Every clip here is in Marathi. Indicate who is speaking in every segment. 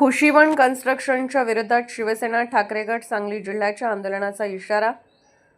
Speaker 1: खुशीवन कन्स्ट्रक्शनच्या विरोधात शिवसेना ठाकरे गट सांगली जिल्ह्याच्या आंदोलनाचा इशारा.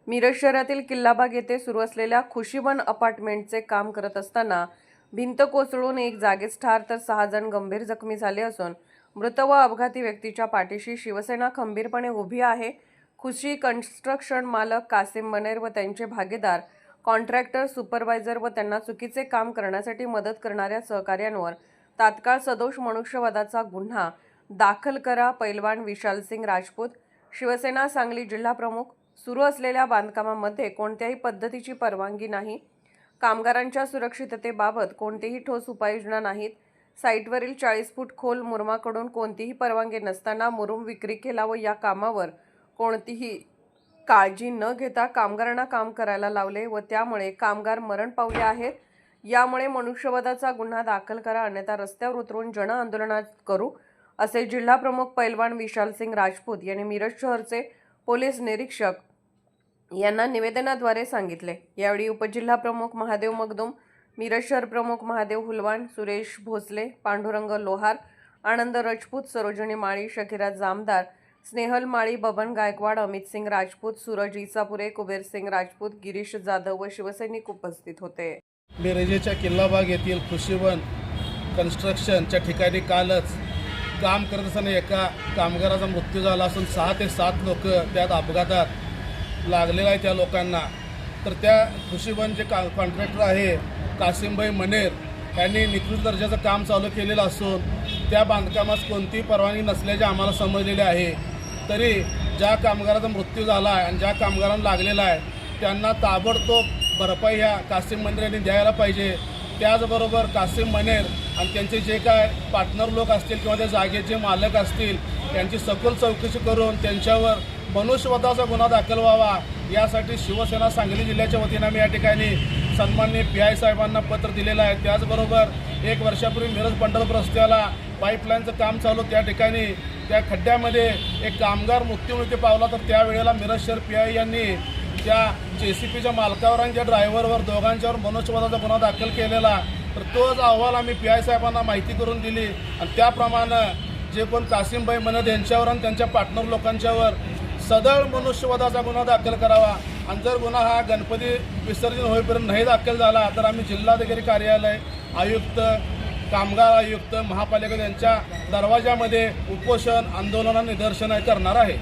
Speaker 1: मिरज शहरातील किल्लाबाग येथे सुरू असलेल्या खुशीवन अपार्टमेंटचे काम करत असताना भिंत कोसळून एक जागीच ठार तर सहा जण गंभीर जखमी झाले असून मृत व अपघाती व्यक्तीच्या पाठीशी शिवसेना खंबीरपणे उभी आहे. खुशी कन्स्ट्रक्शन मालक कासिम मनेर व त्यांचे भागीदार कॉन्ट्रॅक्टर सुपरवायझर व त्यांना चुकीचे काम करण्यासाठी मदत करणाऱ्या सहकार्यांवर तात्काळ सदोष मनुष्यवधाचा गुन्हा दाखल करा. पैलवान विशाल सिंग राजपूत. शिवसेना सांगली जिल्हा प्रमुख. सुरू असलेल्या बांधकामामध्ये कोणत्याही पद्धतीची परवानगी नाही. कामगारांच्या सुरक्षिततेबाबत कोणतीही ठोस उपाययोजना नाहीत. साईटवरील चाळीस फूट खोल मुरमाकडून कोणतीही परवानगी नसताना मुरुम विक्री केला व या कामावर कोणतीही काळजी न घेता कामगारांना काम करायला लावले व त्यामुळे कामगार मरण पावले आहेत. यामुळे मनुष्यवधाचा गुन्हा दाखल करा. अन्यथा रस्त्यावर उतरून जन आंदोलनात करू. असे जिल्हा प्रमुख पैलवान विशाल सिंग राजपूत यांनी मिरज शहरचे पोलीस निरीक्षक यांना निवेदनाद्वारे सांगितले. यावेळी उपजिल्हा प्रमुख महादेव मगदुम मिरज शहर प्रमुख महादेव हुलवाण सुरेश भोसले पांडुरंग लोहार आनंद राजपूत सरोजनी माळी शकिरा जामदार स्नेहल माळी बबन गायकवाड अमित सिंग राजपूत सूरज इसापुरे कुबेर सिंग राजपूत गिरीश जाधव व शिवसैनिक उपस्थित होते.
Speaker 2: मिरजेच्या किल्लाबाग येथील खुशीवन कन्स्ट्रक्शनच्या ठिकाणी कालच काम करत असताना एका कामगाराचा मृत्यू झाला असून सहा ते सात लोक त्यात अपघातात लागलेला आहे त्या लोकांना. तर त्या खुशीवन जे का कॉन्ट्रॅक्टर आहे कासिमभाई मनेर यांनी निकृष्ट दर्जाचं काम चालू केलेलं असून त्या बांधकामास कोणतीही परवानगी नसल्याचे आम्हाला समजलेले आहे. तरी ज्या कामगाराचा मृत्यू झाला आहे आणि ज्या कामगारांना लागलेला आहे त्यांना ताबडतोब भरपाई ह्या कासिम मंदिराने द्यायला पाहिजे. त्याचबरोबर कासिम मनेर आणि त्यांचे जे काय पार्टनर लोक असतील किंवा त्या जागेचे मालक असतील त्यांची सखोल चौकशी करून त्यांच्यावर मनुष्यवधाचा गुन्हा दाखल व्हावा यासाठी शिवसेना सांगली जिल्ह्याच्या वतीनं आम्ही या ठिकाणी सन्माननीय पी आय साहेबांना पत्र दिलेलं आहे. त्याचबरोबर एक वर्षापूर्वी मिरज पंढरपूर रस्त्याला पाईपलाईनचं काम चालू त्या ठिकाणी त्या खड्ड्यामध्ये एक कामगार मृत्युमुखी पावला तर त्यावेळेला मिरज शहर पी आय यांनी त्या जे सी पीच्या मालकावर आणि ज्या ड्रायव्हरवर दोघांच्यावर मनुष्यवधाचा गुन्हा दाखल केलेला तर तोच अहवाल आम्ही पी आय साहेबांना माहिती करून दिली. आणि त्याप्रमाणे जे कोण कासिमभाई मनद यांच्यावर आणि त्यांच्या पार्टनर लोकांच्यावर सदळ मनुष्यवधाचा गुन्हा दाखल करावा. आणि जर गुन्हा हा गणपती विसर्जन होईपर्यंत नाही दाखल झाला तर आम्ही जिल्हाधिकारी कार्यालय आयुक्त कामगार आयुक्त महापालिका यांच्या दरवाजामध्ये उपोषण आंदोलन निदर्शन करणार आहे.